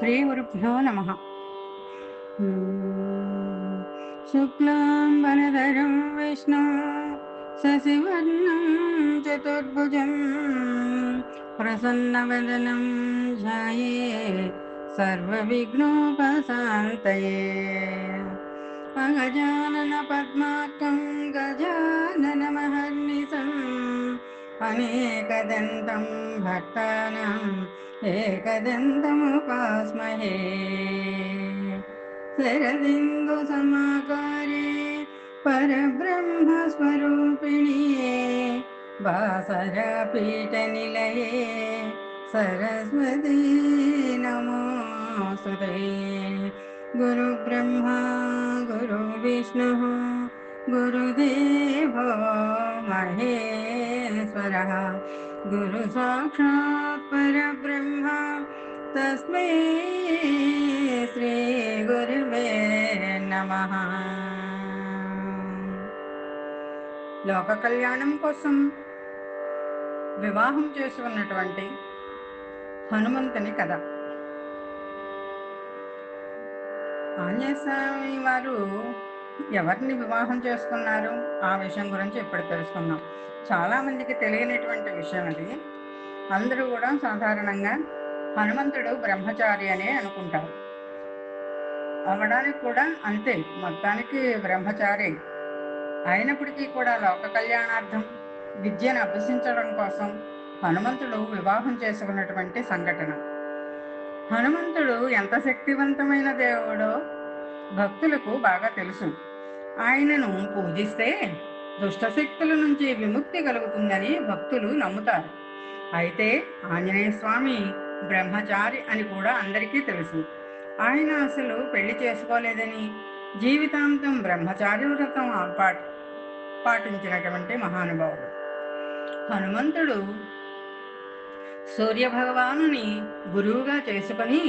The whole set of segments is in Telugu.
श्रीगुरुभ्यो नमः। शुक्लाम्बरधरं विष्णु शशिवर्णं चतुर्भुजं प्रसन्नवदनं ध्याये सर्वविघ्नोपशान्तये। अगजाननपद्माकं गजाननमहर्निशम् अनेकदन्तं भक्तानाम् एकदन्तमुपास्महे। शरदिन्दुसमाकारे परब्रह्मस्वरूपिणी वासरपीठनिलये सरस्वती नमोऽस्तुते गुरुब्रह्मा गुरुविष्णुः गुरुदेवो महेश्वरः गुरु साक्षात् परब्रह्म तस्मै శ్రీగురువే నమ లోక కళ్యాణం కోసం వివాహం చేసుకున్నటువంటి హనుమంతుని కథ ఆంజనేయ స్వామి వారు ఎవరిని వివాహం చేసుకున్నారు? ఆ విషయం గురించి ఇప్పుడు తెలుసుకుందాం. చాలా మందికి తెలియనటువంటి విషయం అది. అందరూ కూడా సాధారణంగా హనుమంతుడు బ్రహ్మచారి అనే అనుకుంటారు. అవడానికి కూడా అంతే. మొత్తానికి బ్రహ్మచారి అయినప్పటికీ కూడా లోక కళ్యాణార్థం విద్యను అభ్యసించడం కోసం హనుమంతుడు వివాహం చేసుకున్నటువంటి సంఘటన. హనుమంతుడు ఎంత శక్తివంతమైన దేవుడో భక్తులకు బాగా తెలుసు. ఆయనను పూజిస్తే దుష్టశక్తుల నుంచి విముక్తి కలుగుతుందని భక్తులు నమ్ముతారు. అయితే ఆంజనేయ స్వామి బ్రహ్మచారి అని కూడా అందరికీ తెలుసు. ఆయన అసలు పెళ్ళి చేసుకోలేదని జీవితాంతం బ్రహ్మచారి వ్రతం పాటి పాటించినటువంటి మహానుభావుడు. హనుమంతుడు సూర్య భగవానుని గురువుగా చేసుకొని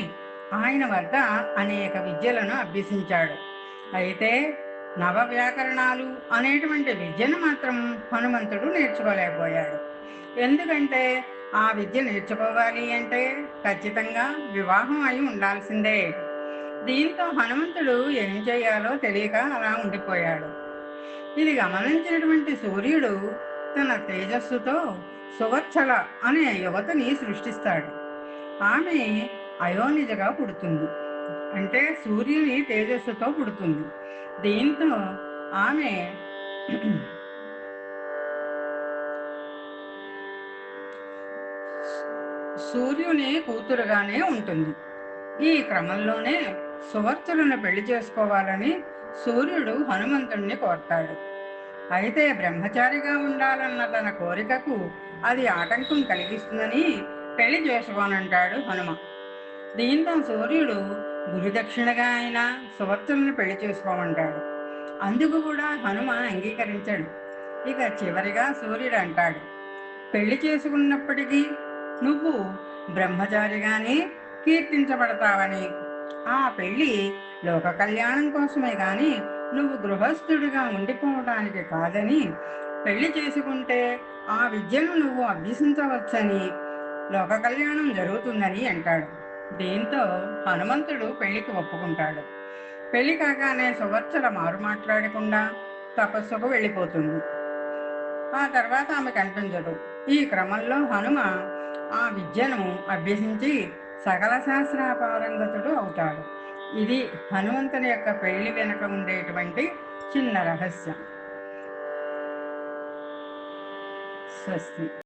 ఆయన వద్ద అనేక విద్యలను అభ్యసించాడు. అయితే నవ వ్యాకరణాలు అనేటువంటి విద్యను మాత్రం హనుమంతుడు నేర్చుకోలేకపోయాడు. ఎందుకంటే ఆ విద్య నేర్చుకోవాలి అంటే ఖచ్చితంగా వివాహం అయి ఉండాల్సిందే. దీంతో హనుమంతుడు ఏం చేయాలో తెలియక అలా ఉండిపోయాడు. ఇది గమనించినటువంటి సూర్యుడు తన తేజస్సుతో సువర్చల అనే యువతని సృష్టిస్తాడు. ఆమె అయోనిజగా పుడుతుంది. అంటే సూర్యుని తేజస్సుతో పుడుతుంది. దీంతో ఆమె సూర్యుని కూతురుగానే ఉంటుంది. ఈ క్రమంలోనే సువర్తులను పెళ్ళి చేసుకోవాలని సూర్యుడు హనుమంతుణ్ణి కోరతాడు. అయితే బ్రహ్మచారిగా ఉండాలన్న తన కోరికకు అది ఆటంకం కలిగిస్తుందని పెళ్ళి చేసుకోనంటాడు హనుమ. దీంతో సూర్యుడు గురుదక్షిణగా ఆయన సువర్చులను పెళ్ళి చేసుకోమంటాడు. అందుకు కూడా హనుమ అంగీకరించాడు. ఇక చివరిగా సూర్యుడు అంటాడు పెళ్ళి చేసుకున్నప్పటికీ నువ్వు బ్రహ్మచారిగానే కీర్తించబడతావని. ఆ పెళ్ళి లోక కళ్యాణం కోసమే కానీ నువ్వు గృహస్థుడిగా ఉండిపోవడానికి కాదని. పెళ్ళి చేసుకుంటే ఆ విద్యను నువ్వు అభ్యసించవచ్చని. లోక కళ్యాణం జరుగుతుందని అంటాడు. దీంతో హనుమంతుడు పెళ్ళికి ఒప్పుకుంటాడు. పెళ్ళి కాగానే సువర్చల మారు మాట్లాడకుండా తపస్సుకు వెళ్ళిపోతుంది. ఆ తర్వాత ఆమె కనిపించదు ఈ క్రమంలో హనుమ ఆ విద్యను అభ్యసించి సకల శాస్త్ర పారంగతుడు అవుతాడు. ఇది హనుమంతుని యొక్క పెళ్ళి వెనుక ఉండేటువంటి చిన్న రహస్యం. స్వస్తి.